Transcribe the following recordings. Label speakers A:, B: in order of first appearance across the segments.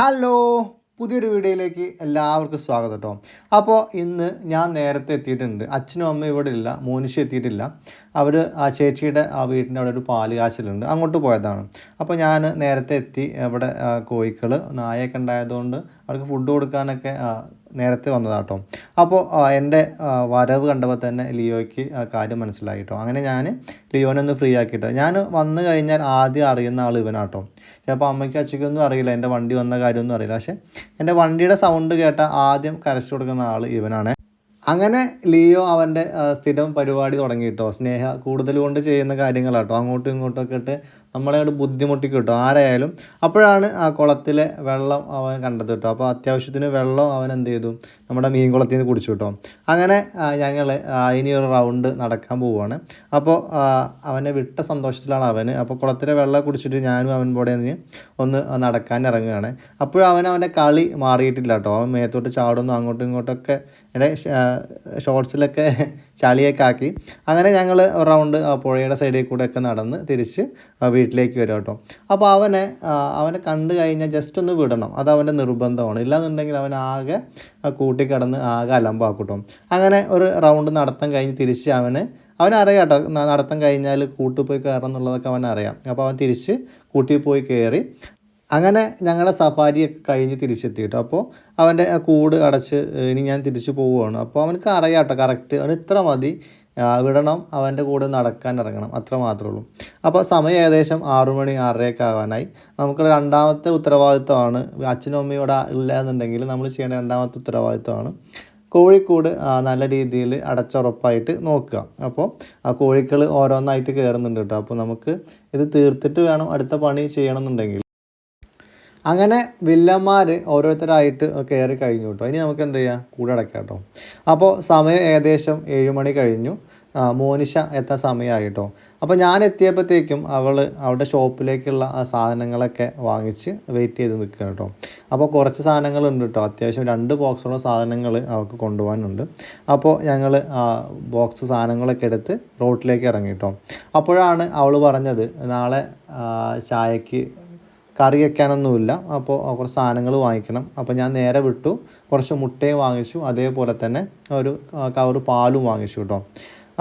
A: Hello പുതിയൊരു വീഡിയോയിലേക്ക് എല്ലാവർക്കും സ്വാഗതം കേട്ടോ. അപ്പോൾ ഇന്ന് ഞാൻ നേരത്തെ എത്തിയിട്ടുണ്ട്. അച്ഛനും അമ്മയും ഇവിടെ ഇല്ല മോനിഷ എത്തിയിട്ടില്ല. അവർ ആ ചേച്ചിയുടെ ആ വീട്ടിന്റെ അവിടെ ഒരു പാൽ കാച്ചിലുണ്ട് അങ്ങോട്ട് പോയതാണ്. അപ്പോൾ ഞാൻ നേരത്തെ എത്തി അവിടെ കോഴിക്കൾ നായൊക്കെ ഉണ്ടായതുകൊണ്ട് അവർക്ക് ഫുഡ് കൊടുക്കാനൊക്കെ നേരത്തെ വന്നതാട്ടോ. അപ്പോൾ എന്റെ വരവ് കണ്ടപ്പോൾ തന്നെ ലിയോയ്ക്ക് കാര്യം മനസ്സിലായി കേട്ടോ അങ്ങനെ ഞാൻ ലിയോനെ ഒന്ന് ഫ്രീ ആക്കിയിട്ടോ. ഞാൻ വന്നു കഴിഞ്ഞാൽ ആദ്യം അറിയുന്ന ആൾ ഇവനാട്ടോ. ചിലപ്പോൾ അമ്മയ്ക്ക് അച്ഛയ്ക്കൊന്നും അറിയില്ല. എന്റെ വണ്ടി വന്ന കാര്യമൊന്നും അറിയില്ല. പക്ഷേ എന്റെ വണ്ടിയുടെ സൗണ്ട് കേട്ട ആദ്യം കരച്ചു കൊടുക്കുന്ന ആൾ ഇവനാണ്. അങ്ങനെ ലിയോ അവന്റെ സ്ഥിരം പരിപാടി തുടങ്ങിയിട്ടോ. സ്നേഹ കൂടുതൽ കൊണ്ട് ചെയ്യുന്ന കാര്യങ്ങളാട്ടോ. അങ്ങോട്ടും ഇങ്ങോട്ടും ഒക്കെ ഇട്ട് നമ്മളെ അങ്ങോട്ട് ബുദ്ധിമുട്ടിക്കും കേട്ടോ. ആരായാലും അപ്പോഴാണ് ആ കുളത്തിലെ വെള്ളം അവൻ കണ്ടത് കേട്ടോ. അപ്പോൾ അത്യാവശ്യത്തിന് വെള്ളം അവൻ എന്ത് ചെയ്തു? നമ്മുടെ മീൻ കുളത്തിൽ നിന്ന് കുടിച്ചു കേട്ടോ. അങ്ങനെ ഞങ്ങൾ ഇനി ഒരു റൗണ്ട് നടക്കാൻ പോവുകയാണ് അപ്പോൾ അവനെ വിട്ട സന്തോഷത്തിലാണ് അവന്. അപ്പോൾ കുളത്തിലെ വെള്ളം കുടിച്ചിട്ട് ഞാനും അവൻ കൂടെ ഒന്ന് നടക്കാൻ ഇറങ്ങുകയാണ്. അപ്പോഴും അവൻ അവന്റെ കളി മാറിയിട്ടില്ല കേട്ടോ. അവൻ മേത്തോട്ട് ചാടുന്നു അങ്ങോട്ടും ഇങ്ങോട്ടൊക്കെ എന്റെ ഷോർട്സിലൊക്കെ ചളിയൊക്കെ ആക്കി അങ്ങനെ ഞങ്ങൾ റൗണ്ട് പുഴയുടെ സൈഡിൽ കൂടെ ഒക്കെ നടന്ന് തിരിച്ച് വീട്ടിലേക്ക് വരും കേട്ടോ. അപ്പോൾ അവനെ അവനെ കണ്ടു കഴിഞ്ഞാൽ ജസ്റ്റ് ഒന്ന് വിടണം. അത് അവന്റെ നിർബന്ധമാണ്. ഇല്ലാന്നുണ്ടെങ്കിൽ അവൻ ആകെ കൂട്ടിക്കിടന്ന് ആകെ അലമ്പാക്കും അങ്ങനെ ഒരു റൗണ്ട് നടത്താൻ കഴിഞ്ഞ് തിരിച്ച് അവന് അവനറിയാം കേട്ടോ നടത്തം കഴിഞ്ഞാൽ കൂട്ടിൽ പോയി കയറണം എന്നുള്ളതൊക്കെ അവനറിയാം അപ്പോൾ അവൻ തിരിച്ച് കൂട്ടിൽ പോയി കയറി അങ്ങനെ ഞങ്ങളുടെ സഫാരിയൊക്കെ കഴിഞ്ഞ് തിരിച്ചെത്തി കേട്ടോ. അപ്പോൾ അവന്റെ കൂട് അടച്ച് ഇനി ഞാൻ തിരിച്ചു പോവുകയാണ്. അപ്പോൾ അവനക്ക് അറിയാം കേട്ടോ കറക്റ്റ് അവന് ഇത്ര മതി. വിടണം. അവന്റെ കൂടെ നടക്കാൻ ഇറങ്ങണം. അത്ര മാത്രമേ ഉള്ളൂ അപ്പോൾ സമയം ഏകദേശം ആറു മണി ആറരയൊക്കെ ആവാനായി. നമുക്ക് രണ്ടാമത്തെ ഉത്തരവാദിത്തമാണ് അച്ഛനും അമ്മയും ഇവിടെ ഇല്ല എന്നുണ്ടെങ്കിൽ നമ്മൾ ചെയ്യേണ്ട രണ്ടാമത്തെ ഉത്തരവാദിത്തമാണ് കോഴിക്കൂട് നല്ല രീതിയിൽ അടച്ചുറപ്പായിട്ട് നോക്കുക. അപ്പോൾ ആ കോഴിക്കൾ ഓരോന്നായിട്ട് കയറുന്നുണ്ട് കേട്ടോ. അപ്പോൾ നമുക്ക് ഇത് തീർത്തിട്ട് വേണം അടുത്ത പണി ചെയ്യണമെന്നുണ്ടെങ്കിൽ. അങ്ങനെ വില്ലന്മാർ ഓരോരുത്തരായിട്ട് കയറി കഴിഞ്ഞു കേട്ടോ ഇനി നമുക്ക് എന്ത് ചെയ്യാം കൂടെ അടയ്ക്കാം കേട്ടോ അപ്പോൾ സമയം ഏകദേശം ഏഴ് മണി കഴിഞ്ഞു. മോനിഷ എത്താൻ സമയമായി കേട്ടോ അപ്പോൾ ഞാൻ എത്തിയപ്പോഴത്തേക്കും അവൾ അവളുടെ ഷോപ്പിലേക്കുള്ള ആ സാധനങ്ങളൊക്കെ വാങ്ങിച്ച് വെയിറ്റ് ചെയ്ത് നിൽക്കുക കേട്ടോ അപ്പോൾ കുറച്ച് സാധനങ്ങളുണ്ട് കേട്ടോ അത്യാവശ്യം രണ്ട് ബോക്സുള്ള സാധനങ്ങൾ അവൾക്ക് കൊണ്ടുപോകാനുണ്ട്. അപ്പോൾ ഞങ്ങൾ ബോക്സ് സാധനങ്ങളൊക്കെ എടുത്ത് റോട്ടിലേക്ക് ഇറങ്ങി കേട്ടോ അപ്പോഴാണ് അവൾ പറഞ്ഞത് നാളെ ചായക്ക് കറി വയ്ക്കാനൊന്നുമില്ല അപ്പോൾ കുറച്ച് സാധനങ്ങൾ വാങ്ങിക്കണം. അപ്പോൾ ഞാൻ നേരെ വിട്ടു. കുറച്ച് മുട്ടയും വാങ്ങിച്ചു. അതേപോലെ തന്നെ ഒരു കവർ പാലും വാങ്ങിച്ചു കേട്ടോ.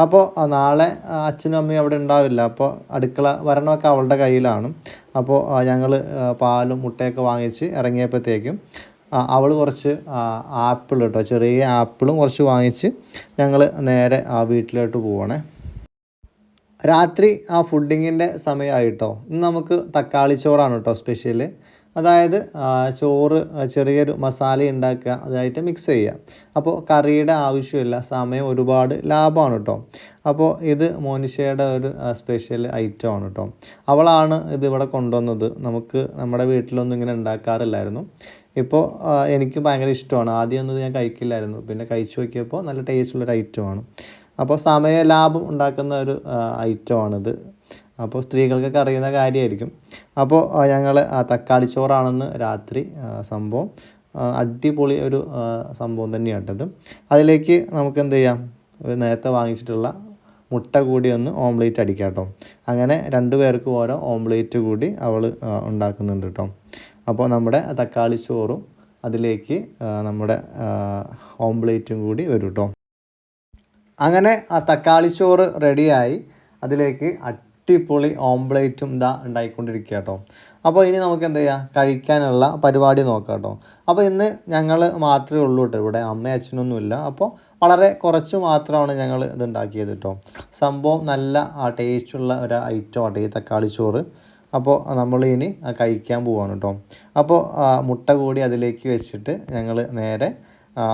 A: അപ്പോൾ നാളെ അച്ഛനും അമ്മയും അവിടെ ഉണ്ടാവില്ല. അപ്പോൾ അടുക്കള വരണമൊക്കെ അവളുടെ കയ്യിലാണ്. അപ്പോൾ ഞങ്ങൾ പാലും മുട്ടയൊക്കെ വാങ്ങിച്ച് ഇറങ്ങിയപ്പോഴത്തേക്കും അവൾ കുറച്ച് ആപ്പിൾ കേട്ടോ ചെറിയ ആപ്പിളും കുറച്ച് വാങ്ങിച്ച് ഞങ്ങൾ നേരെ ആ വീട്ടിലോട്ട് പോവാണേ. രാത്രി ആ ഫുഡിങ്ങിന്റെ സമയമായിട്ടോ. ഇന്ന് നമുക്ക് തക്കാളി ചോറാണ് കേട്ടോ സ്പെഷ്യൽ അതായത് ചോറ് ചെറിയൊരു മസാല ഉണ്ടാക്കുക അതായിട്ട് മിക്സ് ചെയ്യുക. അപ്പോൾ കറിയുടെ ആവശ്യമില്ല സമയം ഒരുപാട് ലാഭമാണ് കേട്ടോ. അപ്പോൾ ഇത് മോനിഷയുടെ ഒരു സ്പെഷ്യൽ ഐറ്റം ആണ് കേട്ടോ. അവളാണ് ഇത് ഇവിടെ കൊണ്ടുവന്നത്. നമുക്ക് നമ്മുടെ വീട്ടിലൊന്നും ഇങ്ങനെ ഉണ്ടാക്കാറില്ലായിരുന്നു. ഇപ്പോൾ എനിക്ക് ഭയങ്കര ഇഷ്ടമാണ്. ആദ്യമൊന്നും ഞാൻ കഴിക്കില്ലായിരുന്നു. പിന്നെ കഴിച്ചു നോക്കിയപ്പോൾ നല്ല ടേസ്റ്റുള്ളൊരു ഐറ്റമാണ് അപ്പോൾ സമയ ലാഭം ഉണ്ടാക്കുന്ന ഒരു ഐറ്റമാണിത്. അപ്പോൾ സ്ത്രീകൾക്കൊക്കെ അറിയുന്ന കാര്യമായിരിക്കും അപ്പോൾ ഞങ്ങൾ തക്കാളി ചോറാണെന്ന് രാത്രി സംഭവം അടിപൊളി ഒരു സംഭവം തന്നെയാണ് കേട്ടത് അതിലേക്ക് നമുക്ക് എന്ത് ചെയ്യാം? നേരത്തെ വാങ്ങിച്ചിട്ടുള്ള മുട്ട കൂടി ഒന്ന് ഓംലേറ്റ് അടിക്കാം കേട്ടോ. അങ്ങനെ രണ്ടു പേർക്ക് ഓരോ ഓംലേറ്റ് കൂടി അവൾ ഉണ്ടാക്കുന്നുണ്ട് കേട്ടോ. അപ്പോൾ നമ്മുടെ തക്കാളി ചോറും അതിലേക്ക് നമ്മുടെ ഓംലേറ്റും കൂടി വരും കേട്ടോ. അങ്ങനെ ആ തക്കാളി ചോറ് റെഡിയായി അതിലേക്ക് അടിപൊളി ഓംപ്ലേറ്റും ഇതാ ഉണ്ടായിക്കൊണ്ടിരിക്കുക കേട്ടോ. അപ്പോൾ ഇനി നമുക്ക് എന്ത് ചെയ്യാം? കഴിക്കാനുള്ള പരിപാടി നോക്കാം കേട്ടോ. അപ്പോൾ ഇന്ന് ഞങ്ങൾ മാത്രമേ ഉള്ളൂ കേട്ടോ ഇവിടെ. അമ്മയും അച്ഛനൊന്നുമില്ല അപ്പോൾ വളരെ കുറച്ച് മാത്രമാണ് ഞങ്ങൾ ഇത് ഉണ്ടാക്കിയത് കേട്ടോ. സംഭവം നല്ല ആ ടേസ്റ്റുള്ള ഒരു ഐറ്റം ആട്ടെ ഈ തക്കാളി ചോറ്. അപ്പോൾ നമ്മൾ ഇനി കഴിക്കാൻ പോവാണ് കേട്ടോ. അപ്പോൾ മുട്ട കൂടി അതിലേക്ക് വെച്ചിട്ട് ഞങ്ങൾ നേരെ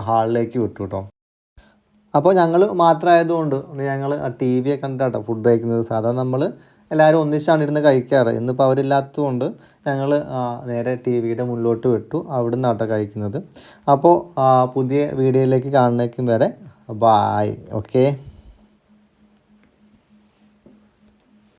A: ഹാളിലേക്ക് വിട്ടു കേട്ടോ. അപ്പോൾ ഞങ്ങൾ മാത്രമായതുകൊണ്ട് ഞങ്ങൾ ആ ടി വി ഒക്കെ ഫുഡ് കഴിക്കുന്നത്. സാധാരണ നമ്മൾ എല്ലാവരും ഒന്നിച്ചാണ് ഇരുന്ന് കഴിക്കാറ്. ഇന്നിപ്പോൾ അവരില്ലാത്തതുകൊണ്ട് ഞങ്ങൾ നേരെ ടി വിയുടെ മുന്നിലോട്ട് വിട്ടു. അവിടെ നിന്നാട്ടോ കഴിക്കുന്നത് അപ്പോൾ പുതിയ വീഡിയോയിലേക്ക് കാണുന്നേക്കും വരെ ബായ് ഓക്കെ